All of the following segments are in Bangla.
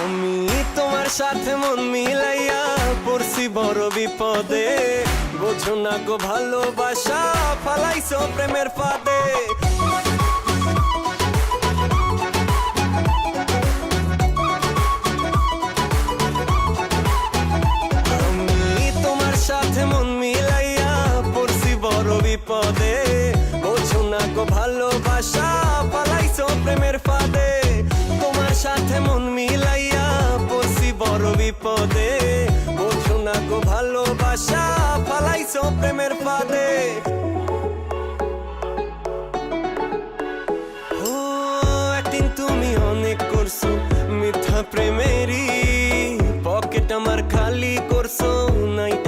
আমি তোমার সাথে মন মিলাইয়া পড়ছি বড় বিপদে। বোঝো না গো, ভালোবাসা ফালাইছো প্রেমের ফাঁদে।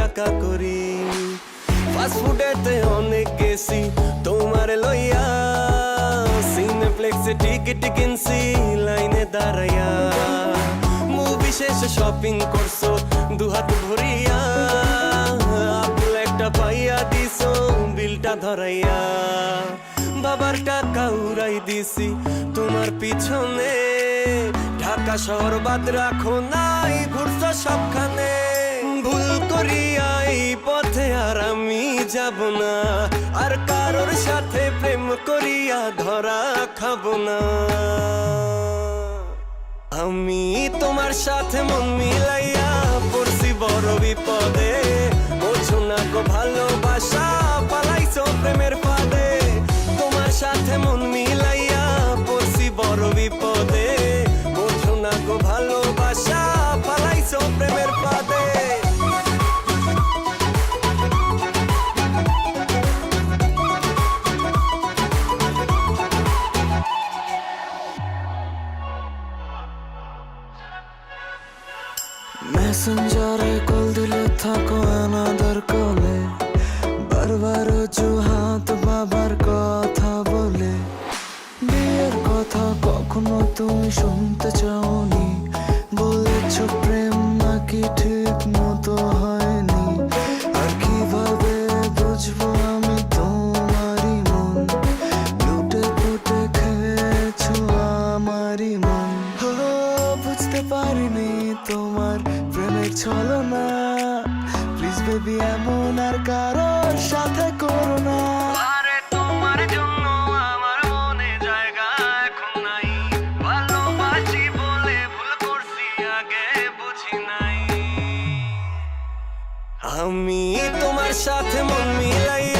টাকা করি ফাস্ট ফুডেতে অনেক গেছি তোমার লইয়া সিনেপ্লেক্সে টিকিট কিনছি লাইনে দাঁড়াইয়া মুভি শেষে শপিং করছ দুহাত ভরিয়া বিলটা ধরাইয়া বাবার টাকা উড়াই দিছি। তোমার পিছনে ঢাকা শহর বাদ রাখো নাই, ঘুরছো সবখানে। ভুল করিয়া এই পথে আর আমি যাব না, আর কারোর সাথে প্রেম করিয়া ধরা খাব না। আমি তোমার সাথে মন মেসেঞ্জারে কল দিলে থাকো অনাদার কলে বারবার হাত বাবার কথা বলে বিয়ের কথা কখনো তুমি শুনতে চাওনি বেবি এমন আর কারোর সাথে করো না। আরে তোমার জন্য আমার মনে জায়গা এখন নাই। ভালোবাসি বলে ভুল করছি আগে বুঝি নাই। আমি তোমার সাথে মন মিলাইয়া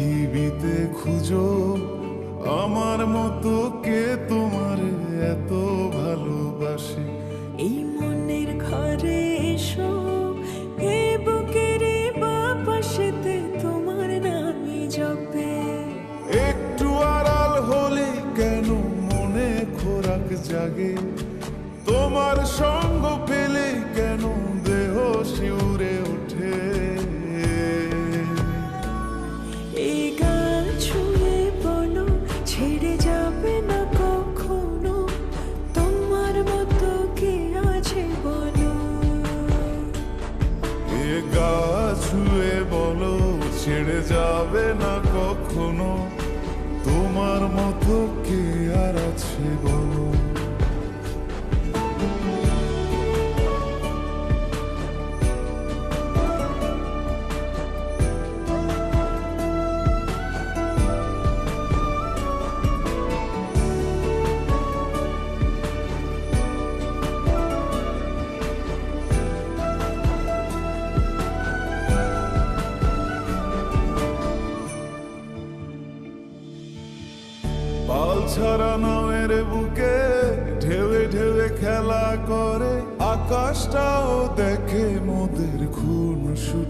পৃথিবীতে খুঁজো আমার মতো কে তোমার এত ভালোবাসে? এই মনের ঘরে যাবে না কখনো? তোমার মতো কে আর আছে বলো? ছাড়া নামের বুকে ঢেউে ঢেউে খেলা করে। আকাশটাও দেখে মোদের খুন ছুটি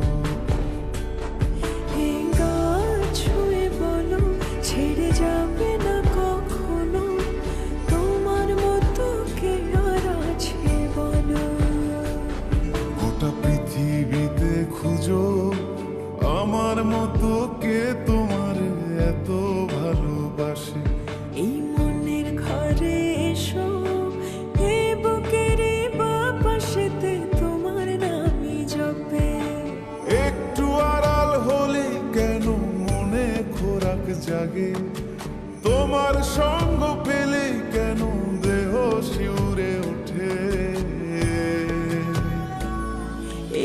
তোমার সঙ্গ পেলে কেন দেহ শিউরে ওঠে?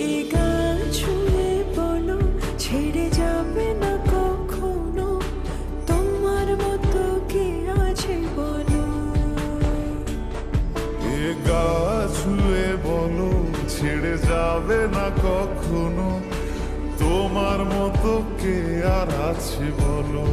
এই গান ছুঁয়ে বলো ছেড়ে যাবে না কখনো। তোমার মতো কে আছে বলো? এ গা ছুঁয়ে বলো ছেড়ে যাবে না কখনো। তোমার মতো কে আর আছে বলো?